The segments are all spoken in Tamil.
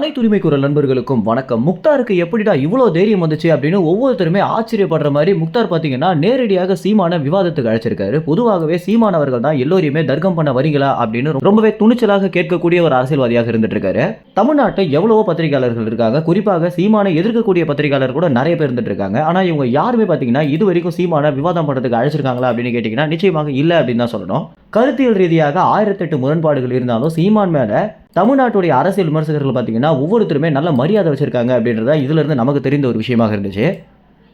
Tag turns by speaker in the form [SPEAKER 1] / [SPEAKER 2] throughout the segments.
[SPEAKER 1] அனைத்து உரிமை குரல் நண்பர்களுக்கும் வணக்கம். முக்தாருக்கு எப்படிடா இவ்வளோ தைரியம் வந்துச்சு அப்படின்னு ஒவ்வொருத்தருமே ஆச்சரியப்படுற மாதிரி முக்தார் பார்த்தீங்கன்னா நேரடியாக சீமான விவாதத்துக்கு அழைச்சிருக்காரு. பொதுவாகவே சீமான் அவர்கள் தான் எல்லோரையுமே தர்க்கம் பண்ண வரீங்களா அப்படின்னு ரொம்பவே துணிச்சலாக கேட்கக்கூடிய ஒரு அரசியல்வாதியாக இருந்துட்டு இருக்காரு தமிழ்நாட்டை எவ்வளவோ பத்திரிகையாளர்கள் இருக்காங்க. குறிப்பாக சீமானை எதிர்க்கக்கூடிய பத்திரிகையாளர் கூட நிறைய பேர் இருந்துட்டு இருக்காங்க ஆனால் இவங்க யாருமே பார்த்தீங்கன்னா இது வரைக்கும் சீமான விவாதம் பண்ணுறதுக்கு அழைச்சிருக்காங்களா அப்படின்னு கேட்டிங்கன்னா நிச்சயமாக இல்லை அப்படின்னு தான் சொல்லணும். கருத்தியல் ரீதியாக ஆயிரத்தெட்டு முரண்பாடுகள் இருந்தாலும் சீமான் மேல தமிழ்நாட்டுடைய அரசியல் விமர்சகர்கள் பார்த்தீங்கன்னா ஒவ்வொருத்தருமே நல்ல மரியாதை வச்சிருக்காங்க அப்படின்றத இதிலிருந்து நமக்கு தெரிந்த ஒரு விஷயமாக இருந்துச்சு.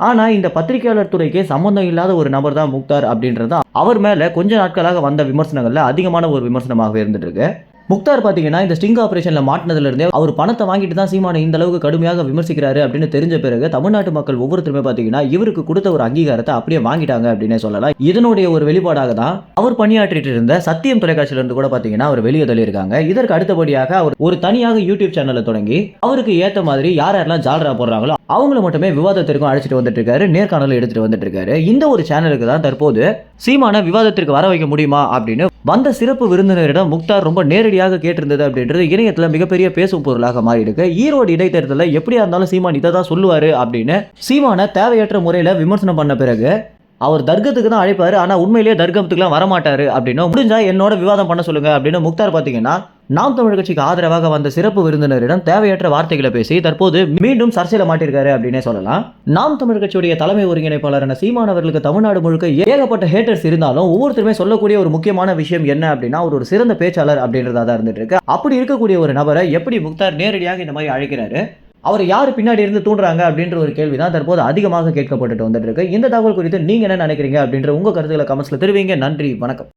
[SPEAKER 1] ஆனால் இந்த பத்திரிகையாளர் துறைக்கே சம்மந்தம் இல்லாத ஒரு நபர் தான் முக்தார் அப்படின்றது அவர் மேலே கொஞ்ச நாட்களாக வந்த விமர்சனங்களில் அதிகமான ஒரு விமர்சனமாக இருந்துட்டு இருக்கு. முக்தார் பார்த்தீங்கன்னா இந்த ஸ்டிங் ஆப்ரேஷனில் மாட்டினதுலேருந்தே அவர் பணத்தை வாங்கிட்டு தான் சீமானை இந்த அளவுக்கு கடுமையாக விமர்சிக்கிறாரு அப்படின்னு தெரிஞ்ச பிறகு தமிழ்நாட்டு மக்கள் ஒவ்வொருத்தருமே பார்த்தீங்கன்னா இவருக்கு கொடுத்த ஒரு அங்கீகாரத்தை அப்படியே வாங்கிட்டாங்க அப்படின்னு சொல்லலாம். இதனுடைய ஒரு வெளிப்பாடாக தான் அவர் பணியாற்றிட்டு இருந்த சத்தியம் தொலைக்காட்சியிலிருந்து கூட பார்த்தீங்கன்னா அவர் வெளியே தள்ளியிருக்காங்க. இதற்கு அடுத்தபடியாக அவர் ஒரு தனியாக யூடியூப் சேனலை தொடங்கி அவருக்கு ஏற்ற மாதிரி யார் யாரெல்லாம் ஜாலரா போடுறாங்களோ அவங்கள மட்டுமே விவாதத்திற்கும் அழைச்சிட்டு வந்துட்டு இருக்காரு நேர்காணல் எடுத்துட்டு வந்துட்டு இருக்காரு இந்த ஒரு சேனலுக்கு தான் தற்போது சீமான விவாதத்திற்கு வர வைக்க முடியுமா அப்படின்னு வந்த சிறப்பு விருந்தினரிடம் முக்தார் ரொம்ப நேரடியாக கேட்டிருந்தது அப்படின்றது இணையத்தில் மிகப்பெரிய பேசும் பொருளாக மாறி இருக்கு ஈரோடு இடைத்தேர்தலில் எப்படியா இருந்தாலும் சீமான் இதை தான் சொல்லுவாரு அப்படின்னு சீமானை தேவையற்ற முறையில் விமர்சனம் பண்ண பிறகு அவர் தர்க்கத்துக்கு தான் அழைப்பாரு. ஆனால் உண்மையிலேயே தர்க்கத்துக்குலாம் வரமாட்டாரு அப்படின்னு முடிஞ்சா என்னோட விவாதம் பண்ண சொல்லுங்க அப்படின்னு முக்தார் பார்த்தீங்கன்னா நாம் தமிழர் கட்சிக்கு ஆதரவாக வந்த சிறப்பு விருந்தினரிடம் தேவையற்ற வார்த்தைகளை பேசி தற்போது மீண்டும் சர்ச்சையில மாட்டிருக்காரு அப்படின்னே சொல்லலாம். நாம் தமிழ் கட்சியுடைய தலைமை ஒருங்கிணைப்பாளரான சீமான் அவர்களுக்கு தமிழ்நாடு முழுக்க ஏகப்பட்ட ஹேட்டர்ஸ் இருந்தாலும் ஒவ்வொருத்தருமே சொல்லக்கூடிய ஒரு முக்கியமான விஷயம் என்ன அப்படின்னா அவர் ஒரு சிறந்த பேச்சாளர் அப்படின்றதா தான் இருந்துட்டு இருக்கு. அப்படி இருக்கக்கூடிய ஒரு நபரை எப்படி முக்தார் நேரடியாக இந்த மாதிரி அழைக்கிறாரு? அவர் யார் பின்னாடி இருந்து தூண்டுறாங்க அப்படின்ற ஒரு கேள்வி தான் தற்போது அதிகமாக கேட்கப்பட்டுட்டு வந்துட்டு இருக்கு. இந்த தகவல் குறித்து நீங்க என்ன நினைக்கிறீங்க அப்படின்ற உங்க கருத்துக்களை கமெண்ட்ஸ்ல தெரிவிங்க. நன்றி வணக்கம்.